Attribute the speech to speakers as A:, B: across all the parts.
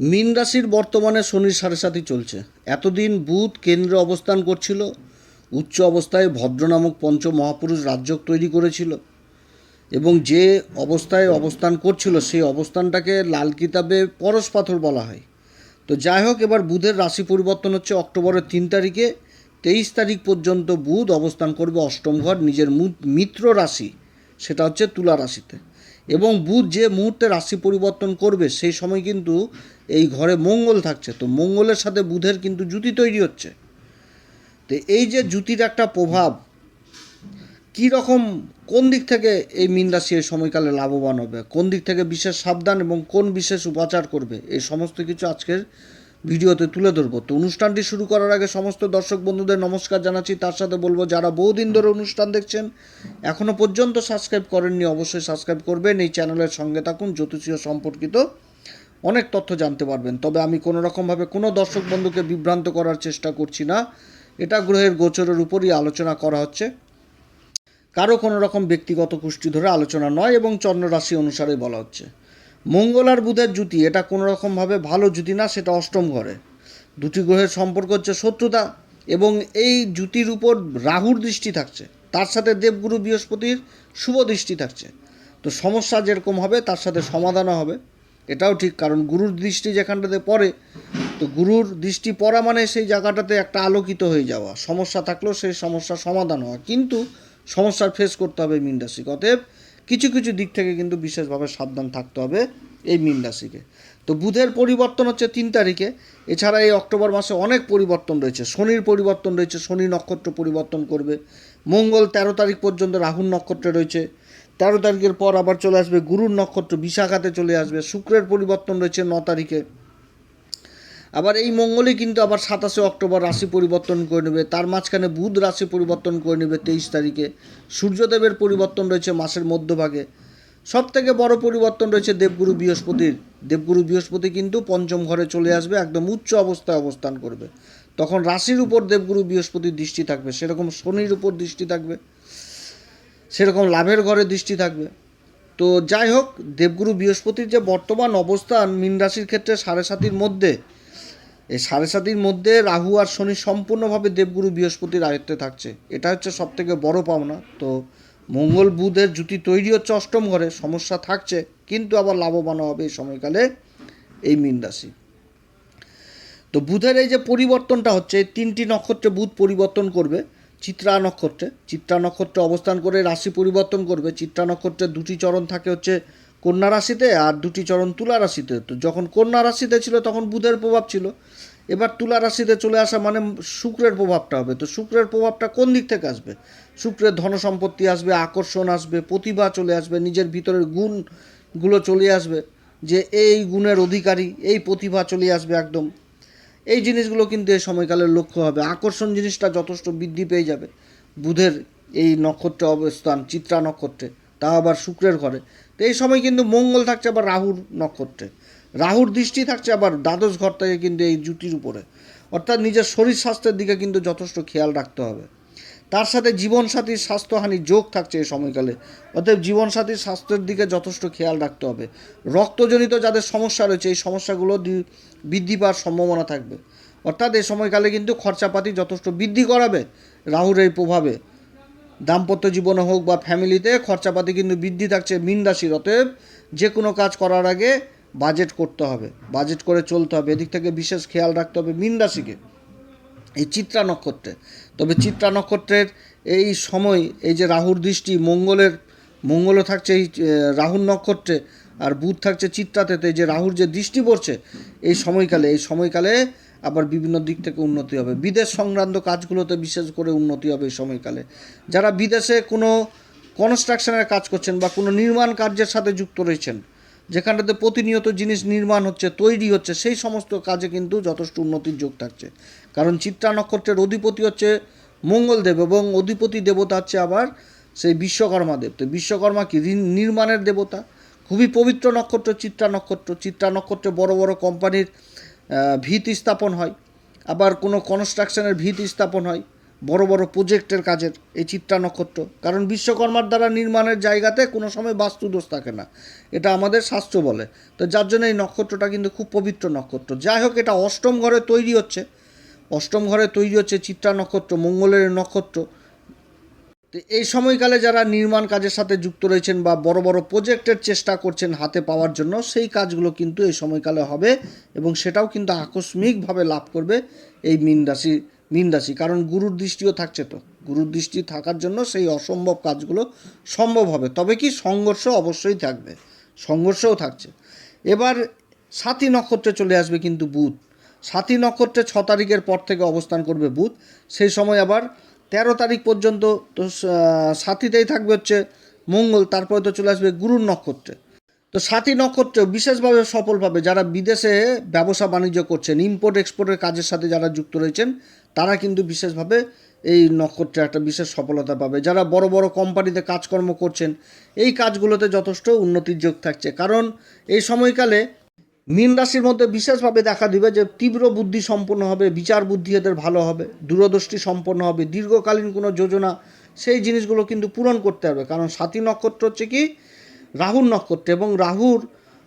A: মীন রাশির বর্তমানে শনির সাড়ে সাথী চলছে। এতদিন বুধ কেন্দ্রে অবস্থান করছিল, উচ্চ অবস্থায় ভদ্র নামক পঞ্চ মহাপুরুষ রাজ্য তৈরি করেছিল এবং যে অবস্থায় অবস্থান করছিল, সেই অবস্থানটাকে লাল কিতাবে পরশ পাথর বলা হয়। তো যাই হোক, এবার বুধের রাশি পরিবর্তন হচ্ছে অক্টোবরের তিন তারিখে। তেইশ তারিখ পর্যন্ত বুধ অবস্থান করবে অষ্টম ঘর, নিজের মিত্র রাশি, সেটা হচ্ছে তুলা রাশিতে। এবং বুধ যে মুহূর্তে রাশি পরিবর্তন করবে, সেই সময় কিন্তু এই ঘরে মঙ্গল থাকছে। তো মঙ্গলের সাথে বুধের কিন্তু জুতি তৈরি হচ্ছে। তো এই যে জুতির একটা প্রভাব, কী রকম, কোন দিক থেকে এই মীন রাশি এই সময়কালে লাভবান হবে? কোন দিক থেকে বিশেষ সাবধান এবং কোন বিশেষ উপাচার করবে? এই সমস্ত কিছু আজকের ভিডিওতে তুলে ধরবো। তো অনুষ্ঠানটি শুরু করার আগে সমস্ত দর্শক বন্ধুদের নমস্কার জানাচ্ছি। তার সাথে বলব, যারা বহুদিন ধরে অনুষ্ঠান দেখছেন এখনও পর্যন্ত সাবস্ক্রাইব করেননি, অবশ্যই সাবস্ক্রাইব করবেন। এই চ্যানেলের সঙ্গে থাকুন, জ্যোতিষীয় সম্পর্কিত অনেক তথ্য জানতে পারবেন। তবে আমি কোনো রকমভাবে কোনো দর্শক বন্ধুকে বিভ্রান্ত করার চেষ্টা করছি না। এটা গ্রহের গোচরের উপরই আলোচনা করা হচ্ছে। কারও কোনো রকম ব্যক্তিগত কুষ্টি ধরে আলোচনা নয় এবং চন্দ্র রাশি অনুসারে বলা হচ্ছে। মঙ্গল আর বুধের জুতি এটা কোনো রকমভাবে ভালো জুতি না, সেটা অষ্টম ঘরে। দুটি গ্রহের সম্পর্ক হচ্ছে শত্রুতা এবং এই জুতির উপর রাহুর দৃষ্টি থাকছে। তার সাথে দেবগুরু বৃহস্পতির শুভ দৃষ্টি থাকছে। তো সমস্যা যেরকম হবে, তার সাথে সমাধানও হবে। এটাও ঠিক, কারণ গুরুর দৃষ্টি যেখানটাতে পড়ে, তো গুরুর দৃষ্টি পড়া মানে সেই জায়গাটাতে একটা আলোকিত হয়ে যাওয়া। সমস্যা থাকলেও সেই সমস্যার সমাধান হওয়া। কিন্তু সমস্যার ফেস করতে হবে মীন অতএব কিছু কিছু দিক থেকে কিন্তু বিশেষভাবে সাবধান থাকতে হবে এই মীন রাশিকে। তো বুধের পরিবর্তন হচ্ছে তিন তারিখে। এছাড়া এই অক্টোবর মাসে অনেক পরিবর্তন রয়েছে। শনির পরিবর্তন রয়েছে, শনি নক্ষত্র পরিবর্তন করবে। মঙ্গল তেরো তারিখ পর্যন্ত রাহুর নক্ষত্রে রয়েছে। তেরো তারিখের পর আবার চলে আসবে গুরুর নক্ষত্র, বিশাখাতে চলে আসবে। শুক্রের পরিবর্তন রয়েছে ন তারিখে। আবার এই মঙ্গলই কিন্তু আবার সাতাশে অক্টোবর রাশি পরিবর্তন করে নেবে। তার মাঝখানে বুধ রাশি পরিবর্তন করে নেবে তেইশ তারিখে। সূর্যদেবের পরিবর্তন রয়েছে মাসের মধ্যভাগে। সব থেকে বড় পরিবর্তন রয়েছে দেবগুরু বৃহস্পতির। দেবগুরু বৃহস্পতি কিন্তু পঞ্চম ঘরে চলে আসবে, একদম উচ্চ অবস্থায় অবস্থান করবে। তখন রাশির উপর দেবগুরু বৃহস্পতির দৃষ্টি থাকবে, সেরকম শনির উপর দৃষ্টি থাকবে, সেরকম লাভের ঘরে দৃষ্টি থাকবে। তো যাই হোক, দেবগুরু বৃহস্পতির যে বর্তমান অবস্থান, মীন রাশির ক্ষেত্রে সাড়ে সাতির মধ্যে এই সাড়ে সাতির মধ্যে রাহু আর শনি সম্পূর্ণভাবে দেবগুরু বৃহস্পতির আয়ত্তে থাকছে। এটা হচ্ছে সব থেকে বড় পাওনা। তো মঙ্গল বুধের জুতি তৈরি হচ্ছে অষ্টম ঘরে, সমস্যা থাকছে, কিন্তু আবার লাভবান হবে এই সময়কালে এই মীন রাশি। তো বুধের এই যে পরিবর্তনটা হচ্ছে, এই তিনটি নক্ষত্রে বুধ পরিবর্তন করবে, চিত্রা নক্ষত্রে। চিত্রা নক্ষত্রে অবস্থান করে রাশি পরিবর্তন করবে। চিত্রা নক্ষত্রে দুটি চরণ থাকে হচ্ছে কন্যা রাশিতে আর দুটি চরণ তুলা রাশিতে। তো যখন কন্যা রাশিতে ছিল তখন বুধের প্রভাব ছিল। এবার তুলা রাশিতে চলে আসা মানে শুক্রের প্রভাবটা হবে। তো শুক্রের প্রভাবটা কোন দিক থেকে আসবে? শুক্রের ধন সম্পত্তি আসবে, আকর্ষণ আসবে, প্রতিভা চলে আসবে, নিজের ভিতরের গুণগুলো চলে আসবে, যে এই গুণের অধিকারী, এই প্রতিভা চলে আসবে একদম। এই জিনিসগুলো কিন্তু এই সময়কালের লক্ষ্য হবে। আকর্ষণ জিনিসটা যথেষ্ট বৃদ্ধি পেয়ে যাবে। বুধের এই নক্ষত্রে অবস্থান, চিত্রা নক্ষত্রে তা আবার শুক্রের ঘরে। তো এই সময় কিন্তু মঙ্গল থাকছে আবার রাহুর নক্ষত্রে। রাহুর দৃষ্টি থাকছে আবার দ্বাদশ ঘর থেকে কিন্তু এই জুটির উপরে। অর্থাৎ নিজের শরীর স্বাস্থ্যের দিকে কিন্তু যথেষ্ট খেয়াল রাখতে হবে। তার সাথে জীবনসাথীর স্বাস্থ্যহানির যোগ থাকছে এই সময়কালে। অতএব জীবনসাথীর স্বাস্থ্যের দিকে যথেষ্ট খেয়াল রাখতে হবে। রক্তজনিত যাদের সমস্যা রয়েছে, এই সমস্যাগুলো বৃদ্ধি পাওয়ার সম্ভাবনা থাকবে। অর্থাৎ এই সময়কালে কিন্তু খরচাপাতি যথেষ্ট বৃদ্ধি করাবে রাহুর এই প্রভাবে। দাম্পত্য জীবনে হোক বা ফ্যামিলিতে খরচাপাতি কিন্তু বৃদ্ধি থাকছে মিন রাশির। অতএব যে কোনো কাজ করার আগে বাজেট করতে হবে, বাজেট করে চলতে হবে। এদিক থেকে বিশেষ খেয়াল রাখতে হবে মিন রাশিকে, এই চিত্রা নক্ষত্রে। তবে চিত্রা নক্ষত্রের এই সময়, এই যে রাহুর দৃষ্টি, মঙ্গলের, মঙ্গলও থাকছে এই রাহুর নক্ষত্রে আর বুধ থাকছে চিত্রাতে। যে রাহুর যে দৃষ্টি পড়ছে, এই সময়কালে এই সময়কালে আবার বিভিন্ন দিক থেকে উন্নতি হবে। বিদেশ সংক্রান্ত কাজগুলোতে বিশেষ করে উন্নতি হবে এই সময়কালে। যারা বিদেশে কোনো কনস্ট্রাকশনের কাজ করছেন বা কোনো নির্মাণ কার্যের সাথে যুক্ত রয়েছেন যেখানটাতে প্রতিনিয়ত জিনিস নির্মাণ হচ্ছে, তৈরি হচ্ছে, সেই সমস্ত কাজে কিন্তু যথেষ্ট উন্নতির যোগ থাকছে। কারণ চিত্রা নক্ষত্রের অধিপতি হচ্ছে মঙ্গলদেব এবং অধিপতি দেবতা হচ্ছে আবার সেই বিশ্বকর্মা দেব। তো বিশ্বকর্মা কি? ঋণ- নির্মাণের দেবতা। খুবই পবিত্র নক্ষত্র চিত্রা নক্ষত্র। চিত্রা নক্ষত্রে বড় বড় কোম্পানির ভিত স্থাপন হয়। আবার কোনো কনস্ট্রাকশনের ভিত স্থাপন হয়। বড় বড় প্রজেক্টের কাজের এই চিত্রা নক্ষত্র। কারণ বিশ্বকর্মার দ্বারা নির্মাণের জায়গাতে কোনো সময় বাস্তুদোষ থাকে না। এটা আমাদের শাস্ত্র বলে। তো যার জন্য এই নক্ষত্রটা কিন্তু খুব পবিত্র নক্ষত্র। যাই হোক, এটা অষ্টম ঘরে তৈরি হচ্ছে। অষ্টম ঘরে তৈরি হচ্ছে চিত্রা নক্ষত্র, মঙ্গলের নক্ষত্র। তো এই সময়কালে যারা নির্মাণ কাজের সাথে যুক্ত রয়েছেন বা বড় বড় প্রজেক্টের চেষ্টা করছেন হাতে পাওয়ার জন্য, সেই কাজগুলো কিন্তু এই সময়কালে হবে এবং সেটাও কিন্তু আকস্মিকভাবে লাভ করবে এই মীন রাশি মীন কারণ গুরুর দৃষ্টিও থাকছে তো। গুরুর দৃষ্টি থাকার জন্য সেই অসম্ভব কাজগুলো সম্ভব হবে। তবে কি সংঘর্ষ অবশ্যই থাকবে, সংঘর্ষও থাকছে। এবার সাথী নক্ষত্রে চলে আসবে কিন্তু বুধ। সাথী নক্ষত্রে ছ তারিখের পর থেকে অবস্থান করবে বুধ। সেই সময় আবার তেরো তারিখ পর্যন্ত তো সাথীতেই থাকবে হচ্ছে মঙ্গল, তারপরে তো চলে আসবে গুরুর নক্ষত্রে। তো সাথী নক্ষত্র বিশেষভাবে সফল পাবে যারা বিদেশে ব্যবসা বাণিজ্য করছেন ইম্পোর্ট এক্সপোর্টের কাজের সাথে যারা যুক্ত রয়েছেন তারা কিন্তু বিশেষভাবে এই নক্ষত্রে একটা বিশেষ সফলতা পাবে। যারা বড় বড় কোম্পানিতে কাজকর্ম করছেন, এই কাজগুলোতে যথেষ্ট উন্নতির যোগ থাকছে। কারণ এই সময়কালে মীন রাশির মধ্যে বিশেষভাবে দেখা দিবে যে তীব্র বুদ্ধি সম্পন্ন হবে, বিচার বুদ্ধি এদের ভালো হবে, দূরদৃষ্টি সম্পন্ন হবে, দীর্ঘকালীন কোনো যোজনা, সেই জিনিসগুলো কিন্তু পূরণ করতে হবে কারণ সাতী নক্ষত্র হচ্ছে কি? রাহুর নক্ষত্র এবং রাহুর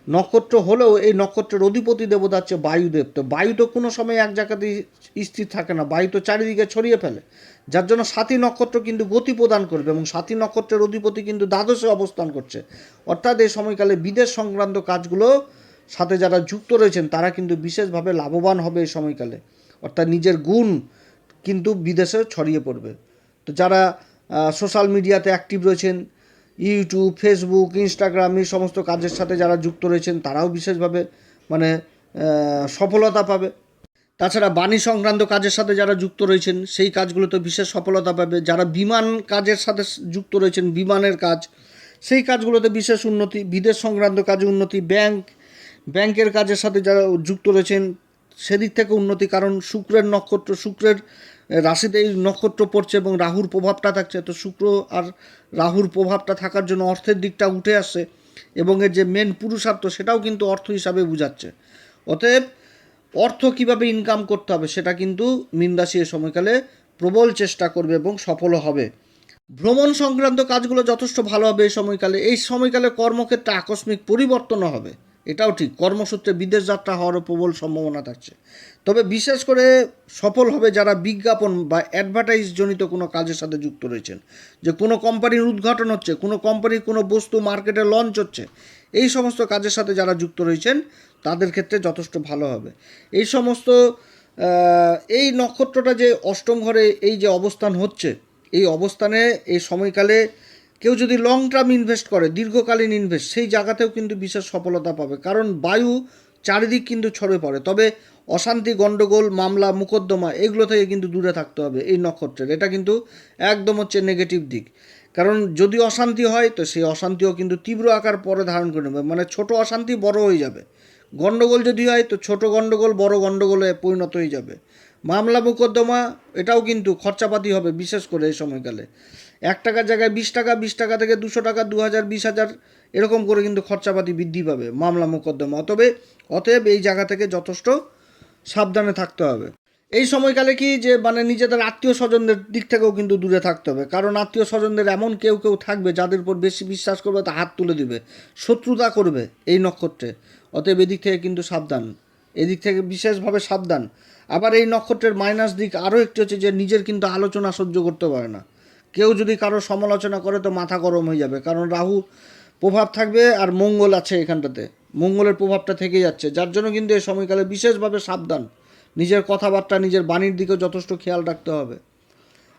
A: নক্ষত্র হলেও এই নক্ষত্রের অধিপতি দেবতা হচ্ছে বায়ুদেব। তো বায়ু তো কোনো সময় এক জায়গাতে স্থির থাকে না, বায়ু তো চারিদিকে ছড়িয়ে ফেলে। যার জন্য সাতী নক্ষত্র কিন্তু গতি প্রদান করবে এবং সাতী নক্ষত্রের অধিপতি কিন্তু দ্বাদশে অবস্থান করছে। অর্থাৎ এই সময়কালে বিদেশ সংক্রান্ত কাজগুলো সাথে যারা যুক্ত রয়েছেন, তারা কিন্তু বিশেষভাবে লাভবান হবে এই সময়কালে। অর্থাৎ নিজের গুণ কিন্তু বিদেশে ছড়িয়ে পড়বে। তো যারা সোশ্যাল মিডিয়াতে অ্যাক্টিভ রয়েছেন ইউটিউব ফেসবুক ইনস্টাগ্রাম এই সমস্ত কাজের সাথে যারা যুক্ত রয়েছেন, তারাও বিশেষভাবে মানে সফলতা পাবে। তাছাড়া বাণী সংক্রান্ত কাজের সাথে যারা যুক্ত রয়েছেন, সেই কাজগুলোতে বিশেষ সফলতা পাবে। যারা বিমান কাজের সাথে যুক্ত রয়েছেন, বিমানের কাজ, সেই কাজগুলোতে বিশেষ উন্নতি, বিদেশ সংক্রান্ত কাজে উন্নতি, ব্যাংক, ব্যাংকের কাজের সাথে যারা যুক্ত রয়েছেন, সেদিক থেকে উন্নতি, কারণ শুক্রের নক্ষত্র, শুক্রের রাশিতে এই নক্ষত্র পড়ছে এবং রাহুর প্রভাবটা থাকছে। তো শুক্র আর রাহুর প্রভাবটা থাকার জন্য অর্থের দিকটা উঠে আসছে এবং এর যে মেন পুরুষার্থ সেটাও কিন্তু অর্থ হিসাবে বোঝাচ্ছে। অতএব অর্থ কীভাবে ইনকাম করতে হবে সেটা কিন্তু মীন রাশি এ সময়কালে প্রবল চেষ্টা করবে এবং সফলও হবে। ভ্রমণ সংক্রান্ত কাজগুলো যথেষ্ট ভালো হবে এই সময়কালে। এই সময়কালে কর্মক্ষেত্রে আকস্মিক পরিবর্তনও হবে। এটাও ঠিক। কর্মসূত্রে বিদেশ যাত্রা হওয়ারও প্রবল সম্ভাবনা থাকছে। তবে বিশেষ করে সফল হবে যারা বিজ্ঞাপন বা অ্যাডভার্টাইজ জনিত কোনো কাজের সাথে যুক্ত রয়েছেন। যে কোনো কোম্পানির উদ্ঘাটন হচ্ছে, কোনো কোম্পানির কোনো বস্তু মার্কেটে লঞ্চ হচ্ছে, এই সমস্ত কাজের সাথে যারা যুক্ত রয়েছেন, তাদের ক্ষেত্রে যথেষ্ট ভালো হবে। এই সমস্ত এই নক্ষত্রটা যে অষ্টম ঘরে এই যে অবস্থান হচ্ছে, এই অবস্থানে এই সময়কালে কেউ যদি লং টার্ম ইনভেস্ট করে, দীর্ঘকালীন ইনভেস্ট সেই জায়গাতেও কিন্তু বিশেষ সফলতা পাবে। কারণ বায়ু চারিদিক কিন্তু ছড়ে পড়ে। তবে অশান্তি গণ্ডগোল মামলা, মোকদ্দমা, এগুলো থেকে কিন্তু দূরে থাকতে হবে এই নক্ষত্রের। এটা কিন্তু একদম হচ্ছে নেগেটিভ দিক। কারণ যদি অশান্তি হয়, তো সেই অশান্তিও কিন্তু তীব্র আকার পরে ধারণ করে নেবে। মানে ছোট অশান্তি বড় হয়ে যাবে। গণ্ডগোল যদি হয়, তো ছোট গণ্ডগোল বড় গণ্ডগোলে পরিণত হয়ে যাবে। মামলা, মোকদ্দমা, এটাও কিন্তু খরচাপাতি হবে বিশেষ করে এই সময়কালে। এক টাকার জায়গায় বিশ টাকা বিশ টাকা থেকে দুশো টাকা, দু হাজার, বিশ হাজার এরকম করে কিন্তু খরচাপাতি বৃদ্ধি পাবে মামলা মোকদ্দমা। অতএব অতএব এই জায়গা থেকে যথেষ্ট সাবধানে থাকতে হবে। এই সময়কালে কি যে মানে নিজেদের আত্মীয় স্বজনদের দিক থেকেও কিন্তু দূরে থাকতে হবে। কারণ আত্মীয় স্বজনদের এমন কেউ কেউ থাকবে যাদের উপর বেশি বিশ্বাস করবে, তা হাত তুলে দিবে, শত্রুতা করবে এই নক্ষত্রে। অতএব এদিক থেকে কিন্তু সাবধান, এদিক থেকে বিশেষভাবে সাবধান। আবার এই নক্ষত্রের মাইনাস দিক আরও একটি হচ্ছে যে নিজের কিন্তু আলোচনা সহ্য করতে পারে না। কেউ যদি কারও সমালোচনা করে তো মাথা গরম হয়ে যাবে। কারণ রাহু প্রভাব থাকবে আর মঙ্গল আছে এখানটাতে। মঙ্গলের প্রভাবটা থেকে যাচ্ছে। যার জন্য কিন্তু এই সময়কালে বিশেষভাবে সাবধান। নিজের কথাবার্তা, নিজের বাণীর দিকেও যথেষ্ট খেয়াল রাখতে হবে।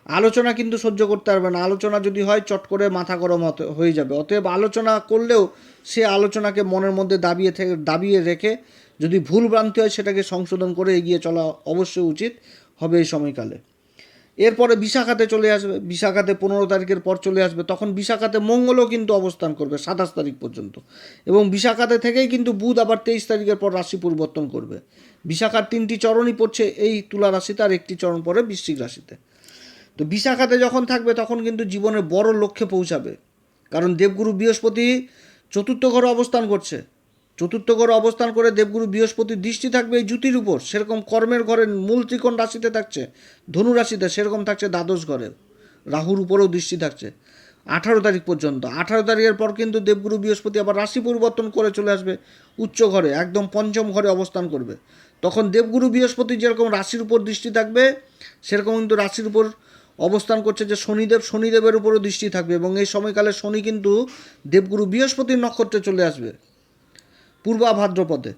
A: আলোচনা কিন্তু সহ্য করতে পারবে না। আলোচনা যদি হয়, চট করে মাথা গরম হয়ে যাবে। অতএব আলোচনা করলেও সে আলোচনাকে মনের মধ্যে দাবিয়ে থেকে দাবিয়ে রেখে যদি ভুল ভ্রান্তি হয়, সেটাকে সংশোধন করে এগিয়ে চলা অবশ্যই উচিত হবে এই সময়কালে। এরপরে বিশাখাতে চলে আসবে, বিশাখাতে পনেরো তারিখের পর চলে আসবে, তখন বিশাখাতে মঙ্গলও কিন্তু অবস্থান করবে সাতাশ তারিখ পর্যন্ত। এবং বিশাখাতে থেকেই কিন্তু বুধ আবার তেইশ তারিখের পর রাশি পরিবর্তন করবে। বিশাখার তিনটি চরণই পড়ছে এই তুলা রাশিতে আর একটি চরণ পড়ে বৃশ্চিক রাশিতে। তো বিশাখাতে যখন থাকবে তখন কিন্তু জীবনের বড় লক্ষ্যে পৌঁছাবে। কারণ দেবগুরু বৃহস্পতি চতুর্থ ঘরে অবস্থান করছে। চতুর্থ ঘরে অবস্থান করে দেবগুরু বৃহস্পতির দৃষ্টি থাকবে এই জুতির উপর। সেরকম কর্মের ঘরের মূল ত্রিকোণ রাশিতে থাকছে, ধনু রাশিতে সেরকম থাকছে দ্বাদশ ঘরে। রাহুর উপরেও দৃষ্টি থাকছে। আঠারো তারিখ পর্যন্ত। আঠারো তারিখের পর কিন্তু দেবগুরু বৃহস্পতি আবার রাশি পরিবর্তন করে চলে আসবে উচ্চ ঘরে, একদম পঞ্চম ঘরে অবস্থান করবে। তখন দেবগুরু বৃহস্পতি যেরকম রাশির উপর দৃষ্টি থাকবে, সেরকম কিন্তু রাশির উপর অবস্থান করছে যে শনিদেব, শনিদেবের উপরও দৃষ্টি থাকবে এবং এই সময়কালে শনি কিন্তু দেবগুরু বৃহস্পতির নক্ষত্রে চলে আসবে। পূর্বা ভাদ্রপদে।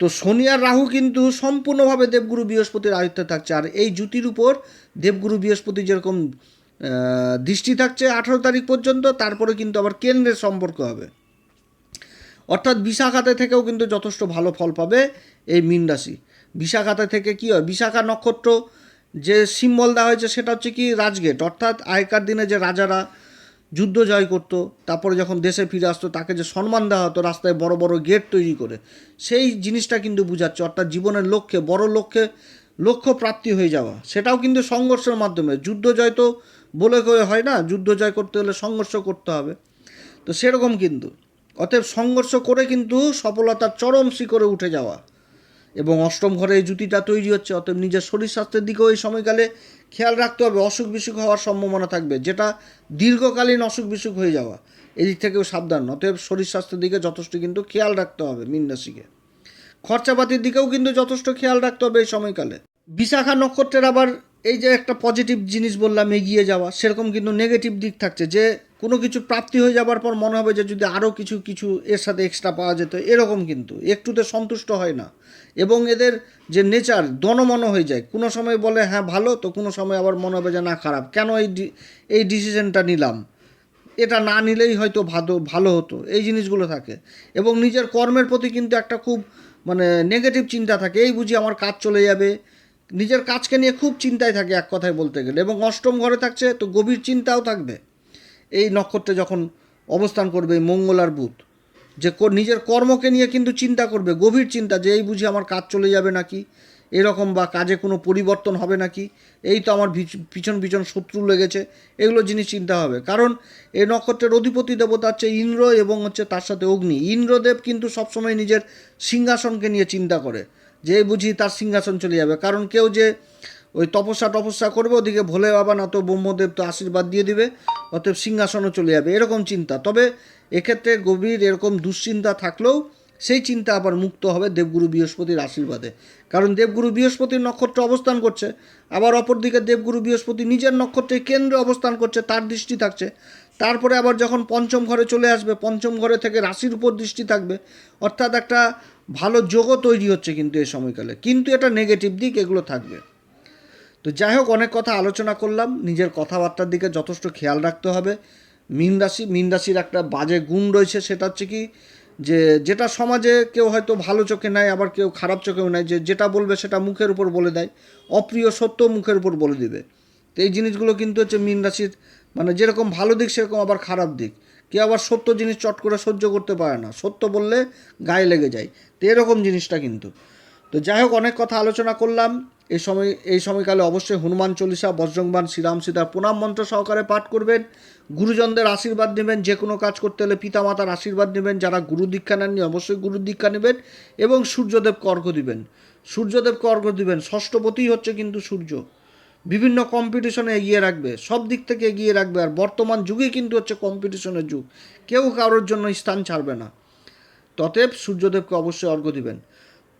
A: তো শনি আর রাহু কিন্তু সম্পূর্ণভাবে দেবগুরু বৃহস্পতির আয়ত্তে থাকছে। আর এই জুতির উপর দেবগুরু বৃহস্পতি যেরকম দৃষ্টি থাকছে আঠারো তারিখ পর্যন্ত, তারপরে কিন্তু আবার কেন্দ্রের সম্পর্ক হবে। অর্থাৎ বিশাখাতে থেকেও কিন্তু যথেষ্ট ভালো ফল পাবে এই মীন রাশি। বিশাখাতে থেকে কি হয়? বিশাখা নক্ষত্র যে সিম্বল দেওয়া হয়েছে সেটা হচ্ছে কি রাজগেট। অর্থাৎ আগেকার দিনে যে রাজারা যুদ্ধ জয় করতো, তারপরে যখন দেশে ফিরে আসতো, তাকে যে সম্মান দেওয়া হতো, রাস্তায় বড় বড় গেট তৈরি করে, সেই জিনিসটা কিন্তু বোঝাচ্ছে, অর্থাৎ জীবনের লক্ষ্যে, বড় লক্ষ্যে লক্ষ্য প্রাপ্তি হয়ে যাওয়া। সেটাও কিন্তু সংঘর্ষের মাধ্যমে। যুদ্ধ জয় তো বলে করে হয় না, যুদ্ধ জয় করতে হলে সংঘর্ষ করতে হবে। তো সেরকম কিন্তু। অতএব সংঘর্ষ করে কিন্তু সফলতার চরম শিখরে উঠে যাওয়া। এবং অষ্টম ঘরে এই জুতিটা তৈরি হচ্ছে, অতএব নিজের শরীর স্বাস্থ্যের দিকেও এই সময়কালে খেয়াল রাখতে হবে, অসুখ বিসুখ হওয়ার সম্ভাবনা থাকবে, যেটা দীর্ঘকালীন অসুখ বিসুখ হয়ে যাওয়া এদিক থেকেও সাবধান, অতএব শরীর স্বাস্থ্যের দিকে যথেষ্ট কিন্তু খেয়াল রাখতে হবে মীন রাশিকে। খরচাপাতির দিকেও কিন্তু যথেষ্ট খেয়াল রাখতে হবে এই সময়কালে। বিশাখা নক্ষত্রের আবার এই যে একটা পজিটিভ জিনিস বললাম, এগিয়ে যাওয়া, সেরকম কিন্তু নেগেটিভ দিক থাকছে, যে কোনো কিছু প্রাপ্তি হয়ে যাবার পর মনে হবে যে যদি আরও কিছু কিছু এর সাথে এক্সট্রা পাওয়া যেত। এরকম কিন্তু। একটুতে সন্তুষ্ট হয় না। এবং এদের যে নেচার দনমন হয়ে যায়। কোনো সময় বলে হ্যাঁ ভালো। তো কোনো সময় আবার মনে হবে যে, না, খারাপ। কেন এই এই ডিসিশনটা নিলাম? এটা না নিলেই হয়তো ভালো ভালো হতো। এই জিনিসগুলো থাকে। এবং নিজের কর্মের প্রতি কিন্তু একটা খুব মানে নেগেটিভ চিন্তা থাকে। এই বুঝি আমার কাজ চলে যাবে। নিজের কাজকে নিয়ে খুব চিন্তায় থাকে এক কথায় বলতে গেলে। এবং অষ্টম ঘরে থাকছে, তো গভীর চিন্তাও থাকবে। এই নক্ষত্রে যখন অবস্থান করবে এই মঙ্গল আর বুধ, যে নিজের কর্মকে নিয়ে কিন্তু চিন্তা করবে, গভীর চিন্তা, যে এই বুঝি আমার কাজ চলে যাবে নাকি, এরকম বা কাজে কোনো পরিবর্তন হবে নাকি, এই তো আমার পিছন পিছন শত্রু লেগেছে, এগুলো জিনিস চিন্তা হবে। কারণ এই নক্ষত্রের অধিপতি দেবতা হচ্ছে ইন্দ্র এবং হচ্ছে তার সাথে অগ্নি। ইন্দ্রদেব কিন্তু সবসময় নিজের সিংহাসনকে নিয়ে চিন্তা করে, যে বুঝি তার সিংহাসন চলে যাবে। কারণ কেউ যে ওই তপস্যা টপস্যা করবে, ওদিকে ভোলে বাবা না তো ব্রহ্মদেব তো আশীর্বাদ দিয়ে দিবে, অতএব সিংহাসনও চলে যাবে, এরকম চিন্তা। তবে এক্ষেত্রে গভীর এরকম দুশ্চিন্তা থাকলেও সেই চিন্তা আবার মুক্ত হবে দেবগুরু বৃহস্পতির আশীর্বাদে। কারণ দেবগুরু বৃহস্পতির নক্ষত্র অবস্থান করছে, আবার অপরদিকে দেবগুরু বৃহস্পতি নিজের নক্ষত্রে কেন্দ্রে অবস্থান করছে, তার দৃষ্টি থাকছে। তারপরে আবার যখন পঞ্চম ঘরে চলে আসবে, পঞ্চম ঘরে থেকে রাশির উপর দৃষ্টি থাকবে, অর্থাৎ একটা ভালো যোগও তৈরি হচ্ছে কিন্তু এই সময়কালে। কিন্তু এটা নেগেটিভ দিক, এগুলো থাকবে। তো যাই হোক, অনেক কথা আলোচনা করলাম। নিজের কথাবার্তার দিকে যথেষ্ট খেয়াল রাখতে হবে। মীন রাশি, মীন রাশির একটা বাজে গুণ রয়েছে, সেটা হচ্ছে কি যে, যেটা সমাজে কেউ হয়তো ভালো চোখে নেয়, আবার কেউ খারাপ চোখেও নেয়, যে, যেটা বলবে সেটা মুখের উপর বলে দেয়, অপ্রিয় সত্য মুখের উপর বলে দিবে। তো এই জিনিসগুলো কিন্তু হচ্ছে মীন রাশির মানে যেরকম ভালো দিক, সেরকম আবার খারাপ দিক। কেউ আবার সত্য জিনিস চট করে সহ্য করতে পারে না। সত্য বললে গায়ে লেগে যায়। তো এরকম জিনিসটা কিন্তু। তো যাই হোক, অনেক কথা আলোচনা করলাম। এই সময়, এই সময়কালে অবশ্যই হনুমান চল্লিশা বজ্রংবান শ্রীরাম সীতার প্রণাম মন্ত্র সহকারে পাঠ করবেন। গুরুজনদের আশীর্বাদ নেবেন। যে কোনো কাজ করতে হলে পিতামাতার আশীর্বাদ নেবেন। যারা গুরু দীক্ষা নেননি অবশ্যই গুরু দীক্ষা নেবেন এবং সূর্যদেবকে অর্ঘ্য দিবেন। সূর্যদেবকে অর্ঘ্য দিবেন। ষষ্ঠপতিই হচ্ছে কিন্তু সূর্য। বিভিন্ন কম্পিটিশনে এগিয়ে রাখবে। সব দিক থেকে এগিয়ে রাখবে। আর বর্তমান যুগে কিন্তু হচ্ছে কম্পিটিশনের যুগ। কেউ কারোর জন্য স্থান ছাড়বে না। ততএব সূর্যদেবকে অবশ্যই অর্ঘ্য দিবেন।